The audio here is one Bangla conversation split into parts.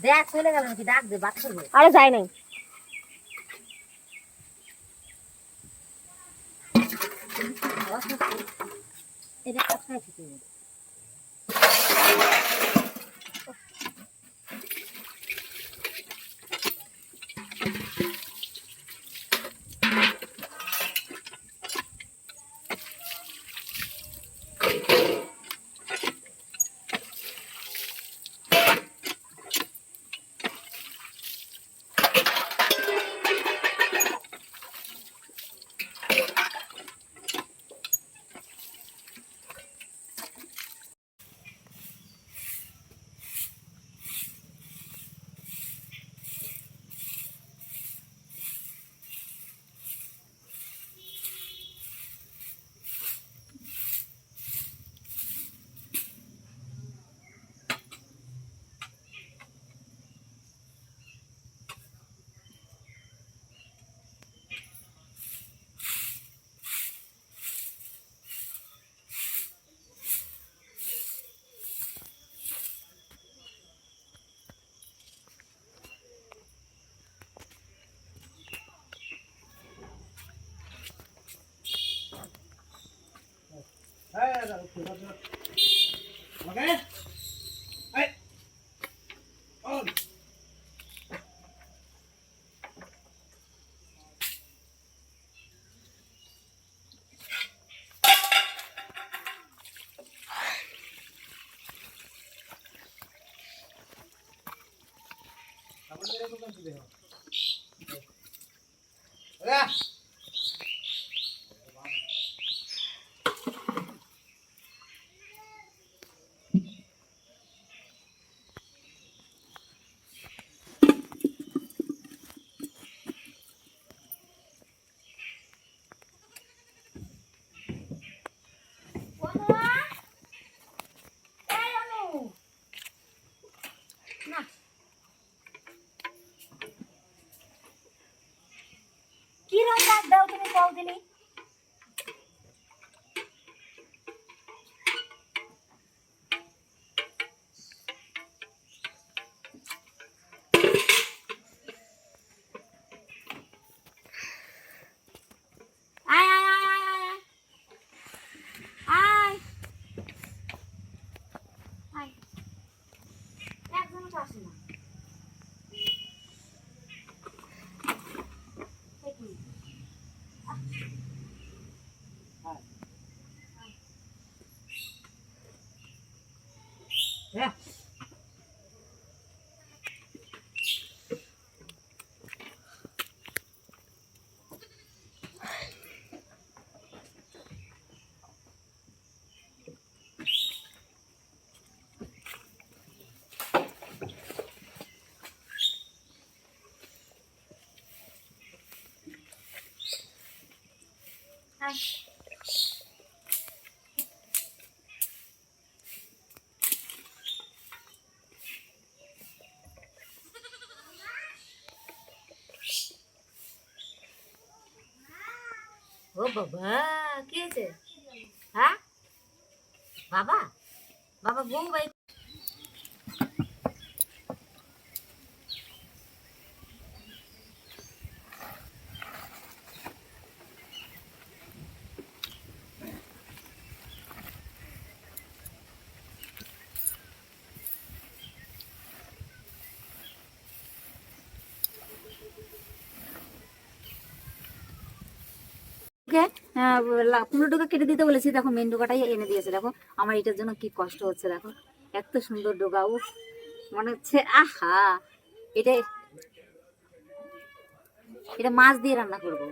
দেখ চলে গেল নাকি? ডাক দে বাদ করবে আরে যায় নাই। এটা কোথায় থেকে কি ডাক দাও তুমি কল দিলি আয় ও বাবা কি হয়েছে হ্যাঁ বাবা বাবা বউ ভাই ওকে পনেরো টাকা কেটে দিতে বলেছি। দেখো মেন ডোকাটাই এনে দিয়েছে। দেখো, আমার এটার জন্য কি কষ্ট হচ্ছে, দেখো। এত সুন্দর ডোকা ও মনে হচ্ছে, আহা! এটা এটা মাছ দিয়ে রান্না করব।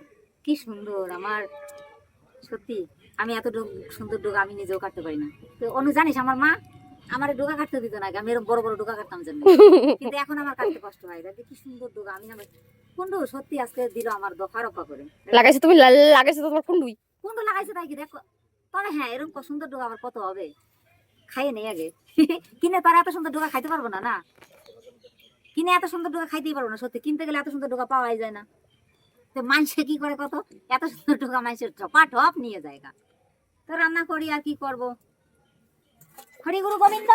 কি সুন্দর, আমার, সত্যি, আমি এত সুন্দর ডোকা আমি নিজেও কাটতে পারি না। তো, অনু, জানিস, আমার মা আমার ডোকা কাটতে দিত না। আমি এরকম বড় বড় ডোকা কাটতাম জানি কিন্তু এখন আমার কাটতে কষ্ট হয়। দেখি কি সুন্দর ডোকা আমি না কোন সত্যি আজকে দিল আমার দফা রফা করে। লাগাইছে তুমি? লাগাইছে তোমার কুন্ডুই কোনটা লাগাইছে তাই কি? দেখো তবে হ্যাঁ এরকম সুন্দর ডোকা আবার কত হবে? খাইয়ে নেই আগে। কিনে তারা এত সুন্দর ডোকা খাইতে পারব না না? কিনে এত সুন্দর ডোকা খাইতেই পারব না সত্যি। কিনতে গেলে এত সুন্দর ডোকা পাওয়াই যায় না। তো মানুষে কি করে কত? এত সুন্দর ডোকা মানুষের টপা টপ নিয়ে যায় তো রান্না করি আর কি করব? হরি গুরু গোবিন্দ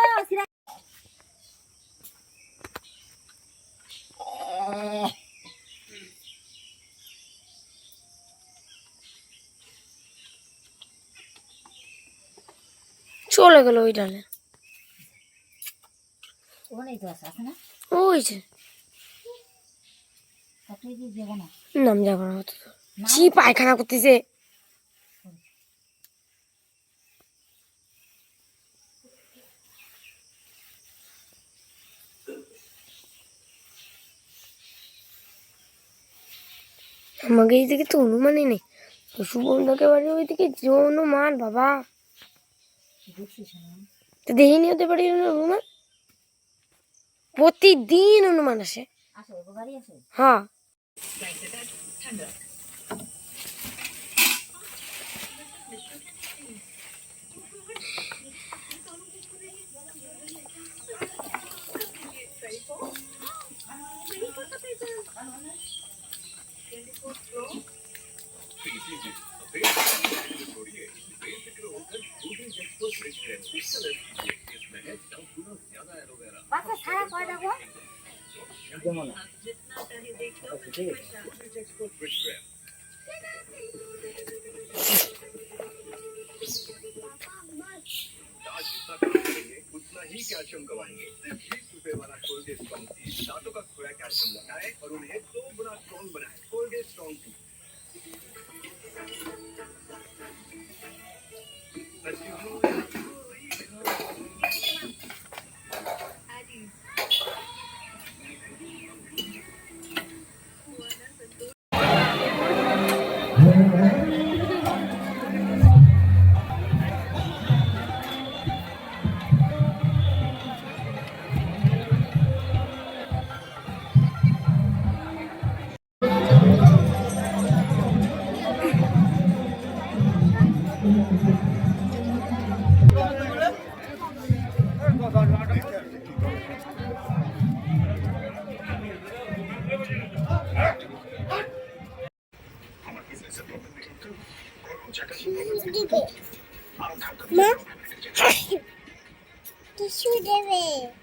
চলে গেল ওই ডালে। নাম যাব না? পায়খানা করতেছে। আমাকে এইদিকে তো অনুমানই নেই। সুবর্ণকে বাড়ি ওইদিকে যে অনুমান বাবা। তো দেখিনি হতে পারি অনুমান? প্রতিদিন অনুমান আসে। হ্যাঁ। उतना ही कैल्शियम गवाएँगे सिर्फ़ बीस रुपए वाला कोलगेट स्ट्रॉन्ग दांतों का खोया कैल्शियम लौटाए और उन्हें दो गुना स्ट्रॉन्ग बनाए कोलगेट स्ट्रॉन्ग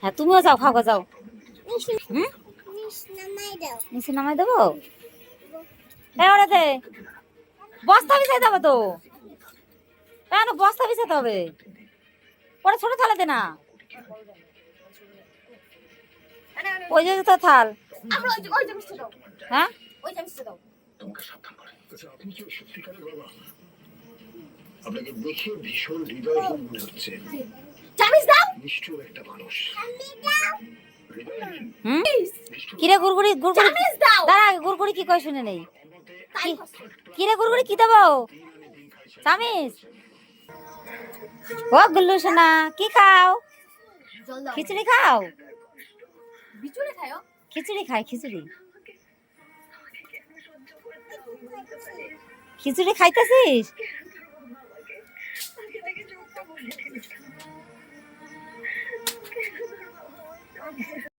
হ্যাঁ তুমিও যাও গো, যাও। নামাই নিচে নামাই দেবো? ওটাতে বস্তা বিছাই দেবো তো। কেন বস্তা বিছাতে হবে ওটা ছোট থালাতে না। ওই যে তো থাল। হ্যাঁ? আপনাকে দেখে ভীষণ হৃদয়হীন মনে হচ্ছে নিষ্ঠুর একটা মানুষ। কিরে গুড়গুড়ি গুড়গুড়ি? দাঁড়া গুড়গুড়ি কি কয় শুনে নেই? কিরে গুড়গুড়ি কি দেবো? চামিস ও গুল্লু সোনা কি খাও? খিচুড়ি খাও? খিচুড়ি খাই খিচুড়ি। খিচুড়ি খাইতেছিস?